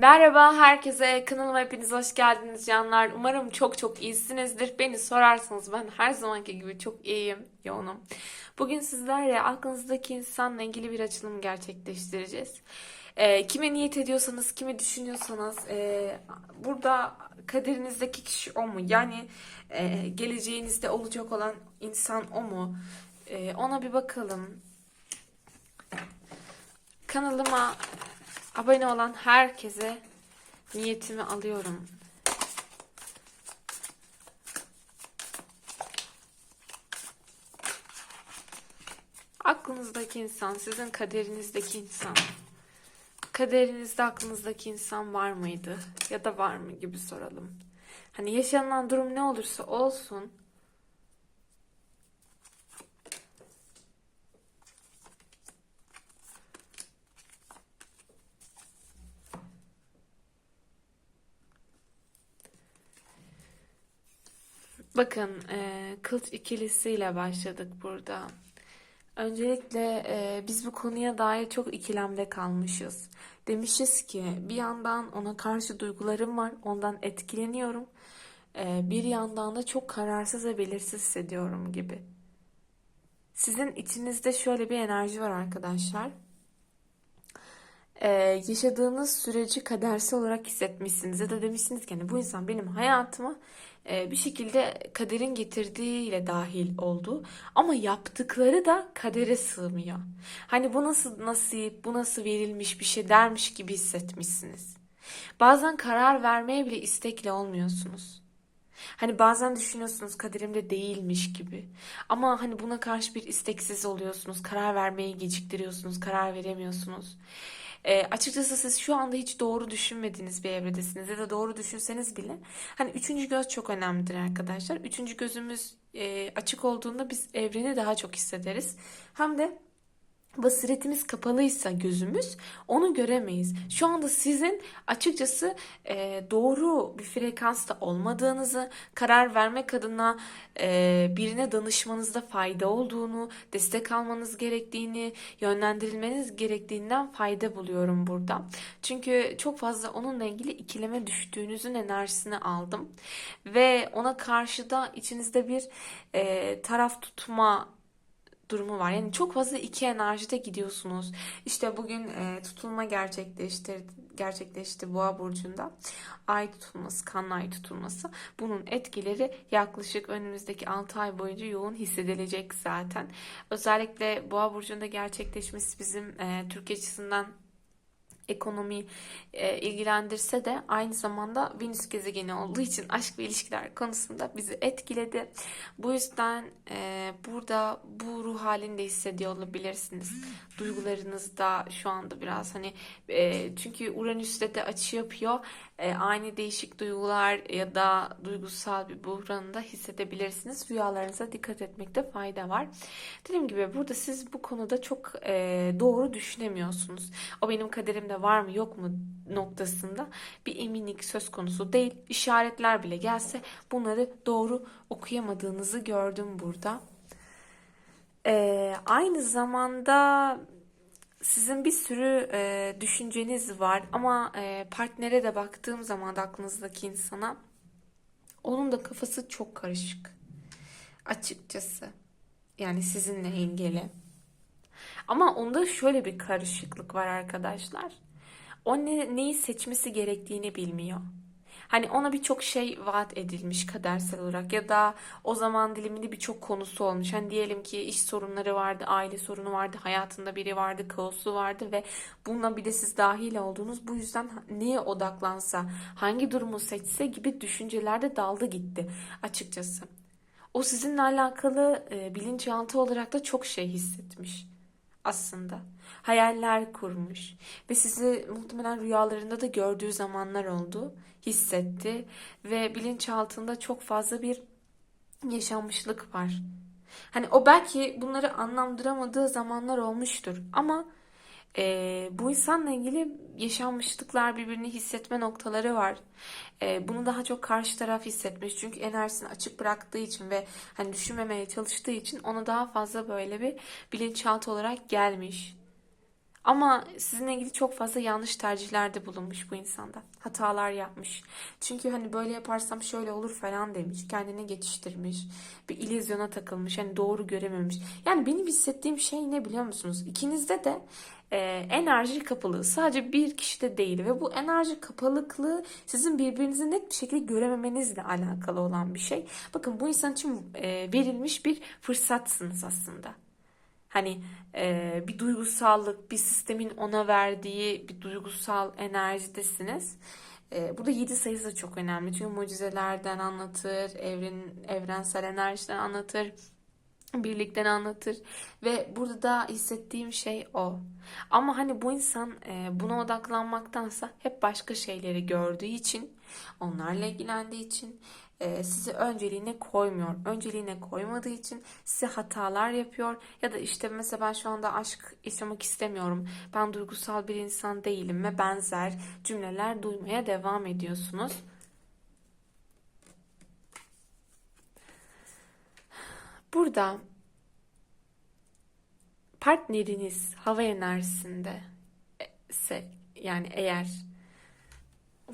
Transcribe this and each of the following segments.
Merhaba herkese, kanalıma hepiniz hoş geldiniz canlar. Umarım çok çok iyisinizdir. Beni sorarsanız ben her zamanki gibi çok iyiyim, yoğunum. Bugün sizlerle aklınızdaki insanla ilgili bir açılım gerçekleştireceğiz. Ee, kime niyet ediyorsanız, kimi düşünüyorsanız, e, burada kaderinizdeki kişi o mu? Yani e, geleceğinizde olacak olan insan o mu? E, ona bir bakalım. Kanalıma abone olan herkese niyetimi alıyorum. Aklınızdaki insan, sizin kaderinizdeki insan. Kaderinizde aklınızdaki insan var mıydı? Ya da var mı gibi soralım. Hani yaşanılan durum ne olursa olsun Bakın, e, kılıç ikilisiyle başladık burada. Öncelikle e, biz bu konuya dair çok ikilemde kalmışız. Demişiz ki bir yandan ona karşı duygularım var, ondan etkileniyorum. E, bir yandan da çok kararsız ve belirsiz hissediyorum gibi. Sizin içinizde şöyle bir enerji var arkadaşlar. Ee, yaşadığınız süreci kadersel olarak hissetmişsiniz ya da demişsiniz ki hani bu insan benim hayatıma e, bir şekilde kaderin getirdiğiyle dahil oldu ama yaptıkları da kadere sığmıyor. Hani bu nasıl nasip, bu nasıl verilmiş bir şey dermiş gibi hissetmişsiniz. Bazen karar vermeye bile istekli olmuyorsunuz. Hani bazen düşünüyorsunuz kaderimde değilmiş gibi. Ama hani buna karşı bir isteksiz oluyorsunuz. Karar vermeyi geciktiriyorsunuz. Karar veremiyorsunuz. E, açıkçası siz şu anda hiç doğru düşünmediğiniz bir evredesiniz ya da doğru düşünseniz bile hani üçüncü göz çok önemlidir arkadaşlar. Üçüncü gözümüz e, açık olduğunda biz evreni daha çok hissederiz. Hem de basiretimiz kapalıysa gözümüz onu göremeyiz. Şu anda sizin açıkçası e, doğru bir frekansta olmadığınızı, karar vermek adına e, birine danışmanızda fayda olduğunu, destek almanız gerektiğini, yönlendirilmeniz gerektiğinden fayda buluyorum burada. Çünkü çok fazla onunla ilgili ikileme düştüğünüzün enerjisini aldım. Ve ona karşı da içinizde bir e, taraf tutma durumu var. Yani çok fazla iki enerjide gidiyorsunuz. İşte bugün e, tutulma gerçekleşti, gerçekleşti Boğa burcunda. Ay tutulması, kanlı ay tutulması. Bunun etkileri yaklaşık önümüzdeki 6 ay boyunca yoğun hissedilecek zaten. Özellikle Boğa burcunda gerçekleşmesi bizim e, Türkiye açısından ekonomi e, ilgilendirse de aynı zamanda Venüs gezegeni olduğu için aşk ve ilişkiler konusunda bizi etkiledi. Bu yüzden e, burada bu ruh halinde hissediyor olabilirsiniz. Duygularınızda şu anda biraz hani e, çünkü Uranüs'te de açı yapıyor. E, aynı değişik duygular ya da duygusal bir buhranı da hissedebilirsiniz. Rüyalarınıza dikkat etmekte fayda var. Dediğim gibi burada siz bu konuda çok e, doğru düşünemiyorsunuz. O benim kaderimde var mı yok mu noktasında bir eminlik söz konusu değil. İşaretler bile gelse bunları doğru okuyamadığınızı gördüm burada. Ee, aynı zamanda sizin bir sürü e, düşünceniz var ama e, partnere de baktığım zaman da aklınızdaki insana onun da kafası çok karışık. Açıkçası. Yani sizinle ilgili. Ama onda şöyle bir karışıklık var arkadaşlar. O ne, neyi seçmesi gerektiğini bilmiyor. Hani ona birçok şey vaat edilmiş kadersel olarak ya da o zaman diliminde birçok konusu olmuş. Hani diyelim ki iş sorunları vardı, aile sorunu vardı, hayatında biri vardı, kaosu vardı ve bununla bir de siz dahil oldunuz. Bu yüzden neye odaklansa, hangi durumu seçse gibi düşüncelerde daldı gitti açıkçası. O sizinle alakalı e, bilinçaltı olarak da çok şey hissetmiş aslında. Hayaller kurmuş ve sizi muhtemelen rüyalarında da gördüğü zamanlar oldu, hissetti ve bilinçaltında çok fazla bir yaşanmışlık var. Hani o belki bunları anlamlandıramadığı zamanlar olmuştur ama e, bu insanla ilgili yaşanmışlıklar birbirini hissetme noktaları var. E, bunu daha çok karşı taraf hissetmiş. Çünkü enerjisini açık bıraktığı için ve hani düşünmemeye çalıştığı için ona daha fazla böyle bir bilinçaltı olarak gelmiş. Ama sizinle ilgili çok fazla yanlış tercihlerde bulunmuş bu insanda. Hatalar yapmış. Çünkü hani böyle yaparsam şöyle olur falan demiş. Kendini geçiştirmiş. Bir illüzyona takılmış. Hani doğru görememiş. Yani benim hissettiğim şey ne biliyor musunuz? İkinizde de e, enerji kapalı. Sadece bir kişide değil. Ve bu enerji kapalıklığı sizin birbirinizi net bir şekilde görememenizle alakalı olan bir şey. Bakın bu insan için e, verilmiş bir fırsatsınız aslında. Hani e, bir duygusallık, bir sistemin ona verdiği bir duygusal enerjidesiniz. E, burada 7 sayısı da çok önemli. Çünkü mucizelerden anlatır, evren, evrensel enerjiden anlatır, birlikten anlatır. Ve burada da hissettiğim şey o. Ama hani bu insan buna odaklanmaktansa hep başka şeyleri gördüğü için, onlarla ilgilendiği için sizi önceliğine koymuyor. Önceliğine koymadığı için size hatalar yapıyor. Ya da işte mesela ben şu anda aşk yaşamak istemiyorum. Ben duygusal bir insan değilim ve benzer cümleler duymaya devam ediyorsunuz. Burada partneriniz hava enerjisinde ise yani eğer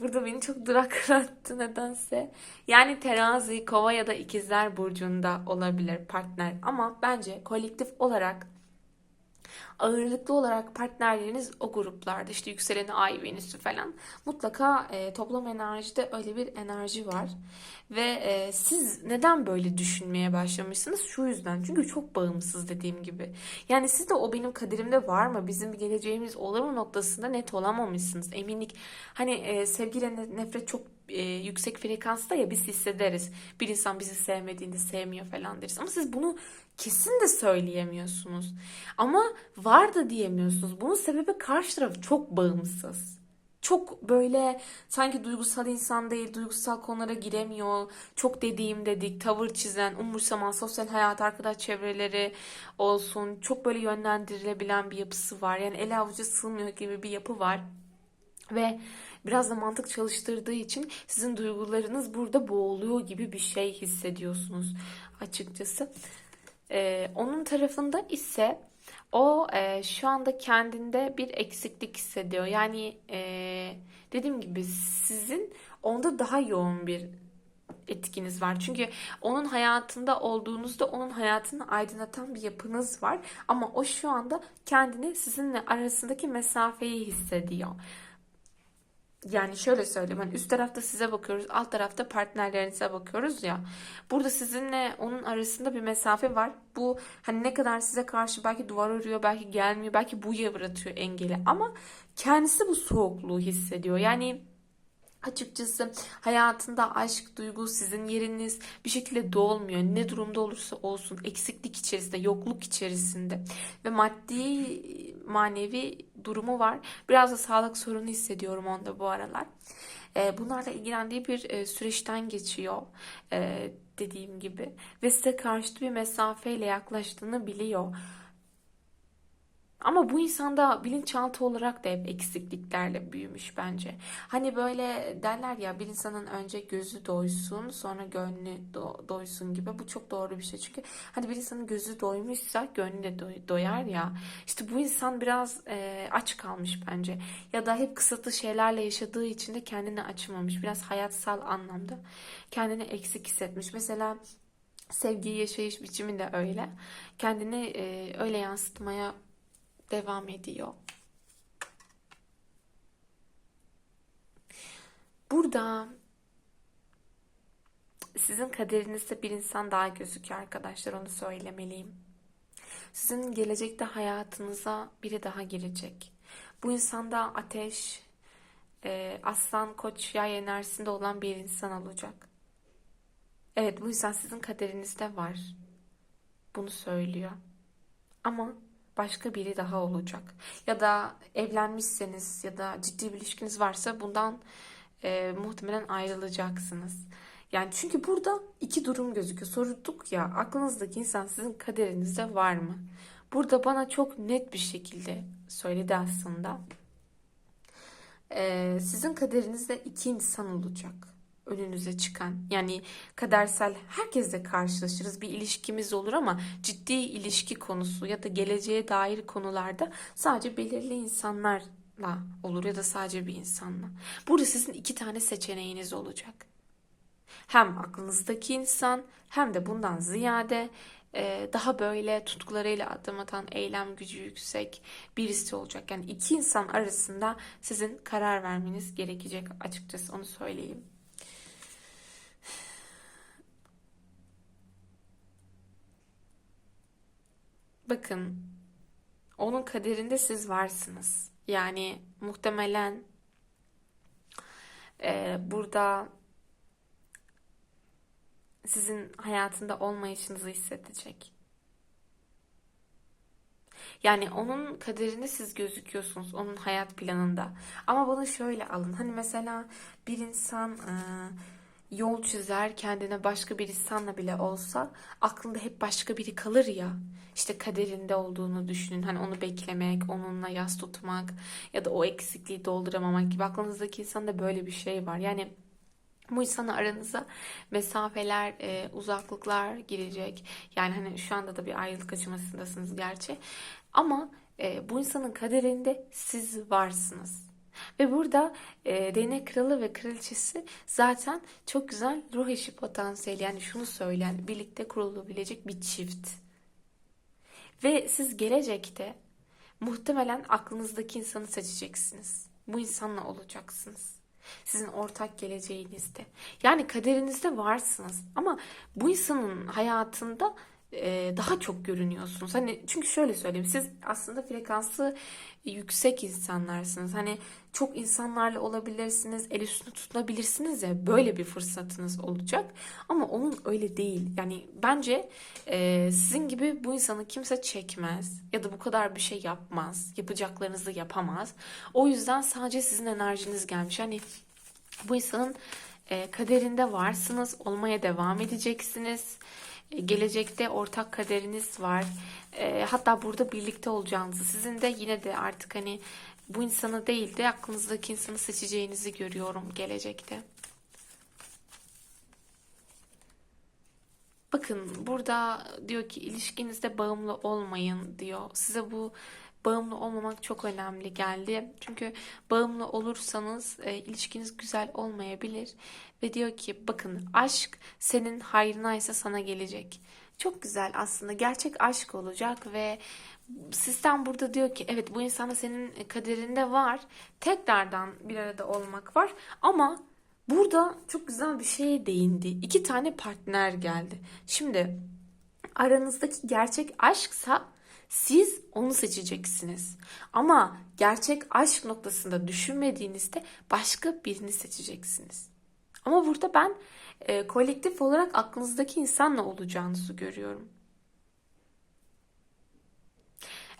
Burada beni çok duraklattı nedense. Yani terazi, kova ya da ikizler burcunda olabilir partner. Ama bence kolektif olarak ağırlıklı olarak partnerleriniz o gruplarda işte yükseleni ay venüsü falan mutlaka e, toplam enerjide öyle bir enerji var. Ve e, siz neden böyle düşünmeye başlamışsınız? Şu yüzden çünkü çok bağımsız dediğim gibi. Yani siz de o benim kaderimde var mı? Bizim bir geleceğimiz olur mu noktasında net olamamışsınız. Eminlik hani e, sevgiyle nefret çok e, yüksek frekansta ya biz hissederiz. Bir insan bizi sevmediğinde sevmiyor falan deriz. Ama siz bunu kesin de söyleyemiyorsunuz. Ama var da diyemiyorsunuz. Bunun sebebi karşı taraf çok bağımsız. Çok böyle sanki duygusal insan değil, duygusal konulara giremiyor. Çok dediğim dedik, tavır çizen, umursamaz, sosyal hayat, arkadaş çevreleri olsun. Çok böyle yönlendirilebilen bir yapısı var. Yani el avuca sığmıyor gibi bir yapı var. Ve biraz da mantık çalıştırdığı için sizin duygularınız burada boğuluyor gibi bir şey hissediyorsunuz açıkçası. Ee, onun tarafında ise o e, şu anda kendinde bir eksiklik hissediyor. Yani e, dediğim gibi sizin onda daha yoğun bir etkiniz var. Çünkü onun hayatında olduğunuzda onun hayatını aydınlatan bir yapınız var. Ama o şu anda kendini sizinle arasındaki mesafeyi hissediyor. Yani şöyle söyleyeyim. Hani üst tarafta size bakıyoruz, alt tarafta partnerlerinize bakıyoruz ya. Burada sizinle onun arasında bir mesafe var. Bu hani ne kadar size karşı belki duvar örüyor, belki gelmiyor, belki bu yıpratıyor engeli. Ama kendisi bu soğukluğu hissediyor. Yani Açıkçası hayatında aşk, duygu sizin yeriniz bir şekilde dolmuyor. Ne durumda olursa olsun eksiklik içerisinde, yokluk içerisinde ve maddi manevi durumu var. Biraz da sağlık sorunu hissediyorum onda bu aralar. Ee, bunlarla ilgilendiği bir e, süreçten geçiyor e, dediğim gibi ve size karşı bir mesafeyle yaklaştığını biliyor. Ama bu insanda bilinçaltı olarak da hep eksikliklerle büyümüş bence. Hani böyle derler ya bir insanın önce gözü doysun sonra gönlü do- doysun gibi. Bu çok doğru bir şey. Çünkü hani bir insanın gözü doymuşsa gönlü de doy- doyar ya. İşte bu insan biraz e, aç kalmış bence. Ya da hep kısıtlı şeylerle yaşadığı için de kendini açmamış. Biraz hayatsal anlamda kendini eksik hissetmiş. Mesela sevgi yaşayış biçimi de öyle. Kendini e, öyle yansıtmaya devam ediyor. Burada sizin kaderinizde bir insan daha gözüküyor arkadaşlar onu söylemeliyim. Sizin gelecekte hayatınıza biri daha girecek. Bu insanda ateş, e, aslan, koç, yay enerjisinde olan bir insan olacak. Evet bu insan sizin kaderinizde var. Bunu söylüyor. Ama başka biri daha olacak. Ya da evlenmişseniz ya da ciddi bir ilişkiniz varsa bundan e, muhtemelen ayrılacaksınız. Yani çünkü burada iki durum gözüküyor. Sorduk ya aklınızdaki insan sizin kaderinizde var mı? Burada bana çok net bir şekilde söyledi aslında. Ee, sizin kaderinizde iki insan olacak. Önünüze çıkan. Yani kadersel herkesle karşılaşırız. Bir ilişkimiz olur ama ciddi ilişki konusu ya da geleceğe dair konularda sadece belirli insanlarla olur ya da sadece bir insanla. Burada sizin iki tane seçeneğiniz olacak. Hem aklınızdaki insan hem de bundan ziyade e, daha böyle tutkularıyla adım atan, eylem gücü yüksek birisi olacak. Yani iki insan arasında sizin karar vermeniz gerekecek açıkçası onu söyleyeyim. Bakın, onun kaderinde siz varsınız. Yani muhtemelen e, burada sizin hayatında olmayışınızı hissedecek. Yani onun kaderinde siz gözüküyorsunuz, onun hayat planında. Ama bunu şöyle alın. Hani mesela bir insan e, yol çizer kendine başka bir insanla bile olsa aklında hep başka biri kalır ya. İşte kaderinde olduğunu düşünün. Hani onu beklemek, onunla yas tutmak ya da o eksikliği dolduramamak gibi aklınızdaki insanda böyle bir şey var. Yani bu insanla aranıza mesafeler, e, uzaklıklar girecek. Yani hani şu anda da bir ayrılık aşamasındasınız gerçi. Ama e, bu insanın kaderinde siz varsınız. Ve burada e, değnek kralı ve kraliçesi zaten çok güzel ruh eşi potansiyeli. Yani şunu söyleyen birlikte kurulabilecek bir çift. Ve siz gelecekte muhtemelen aklınızdaki insanı seçeceksiniz. Bu insanla olacaksınız. Sizin ortak geleceğinizde. Yani kaderinizde varsınız. Ama bu insanın hayatında daha çok görünüyorsunuz. Hani çünkü şöyle söyleyeyim. Siz aslında frekansı yüksek insanlarsınız. Hani çok insanlarla olabilirsiniz, el üstünde tutunabilirsiniz ya böyle bir fırsatınız olacak. Ama onun öyle değil. Yani bence e, sizin gibi bu insanı kimse çekmez ya da bu kadar bir şey yapmaz. Yapacaklarınızı yapamaz. O yüzden sadece sizin enerjiniz gelmiş. Hani bu insanın e, kaderinde varsınız, olmaya devam edeceksiniz. E, gelecekte ortak kaderiniz var. E, hatta burada birlikte olacağınızı, sizin de yine de artık hani bu insanı değil de aklınızdaki insanı seçeceğinizi görüyorum gelecekte. Bakın burada diyor ki ilişkinizde bağımlı olmayın diyor. Size bu bağımlı olmamak çok önemli geldi. Çünkü bağımlı olursanız e, ilişkiniz güzel olmayabilir. Ve diyor ki bakın aşk senin hayrınaysa sana gelecek. Çok güzel aslında gerçek aşk olacak ve sistem burada diyor ki evet bu insanda senin kaderinde var. Tekrardan bir arada olmak var ama burada çok güzel bir şeye değindi. İki tane partner geldi. Şimdi aranızdaki gerçek aşksa siz onu seçeceksiniz. Ama gerçek aşk noktasında düşünmediğinizde başka birini seçeceksiniz. Ama burada ben e, kolektif olarak aklınızdaki insanla olacağınızı görüyorum.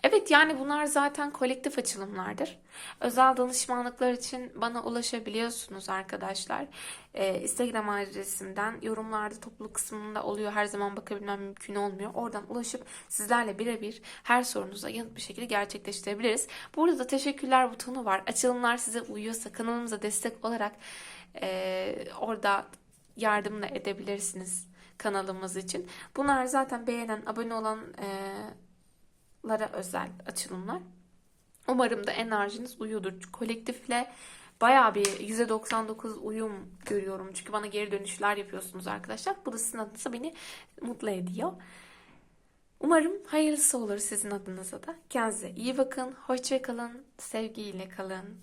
Evet yani bunlar zaten kolektif açılımlardır. Özel danışmanlıklar için bana ulaşabiliyorsunuz arkadaşlar. Ee, Instagram adresimden yorumlarda topluluk kısmında oluyor. Her zaman bakabilmem mümkün olmuyor. Oradan ulaşıp sizlerle birebir her sorunuza yanıt bir şekilde gerçekleştirebiliriz. Burada da teşekkürler butonu var. Açılımlar size uyuyorsa kanalımıza destek olarak e, orada yardımla edebilirsiniz kanalımız için. Bunlar zaten beğenen, abone olan e, lara özel açılımlar. Umarım da enerjiniz uyuyordur. Kolektifle baya bir %99 uyum görüyorum. Çünkü bana geri dönüşler yapıyorsunuz arkadaşlar. Bu da sizin adınıza beni mutlu ediyor. Umarım hayırlısı olur sizin adınıza da. Kendinize iyi bakın. Hoşça kalın. Sevgiyle kalın.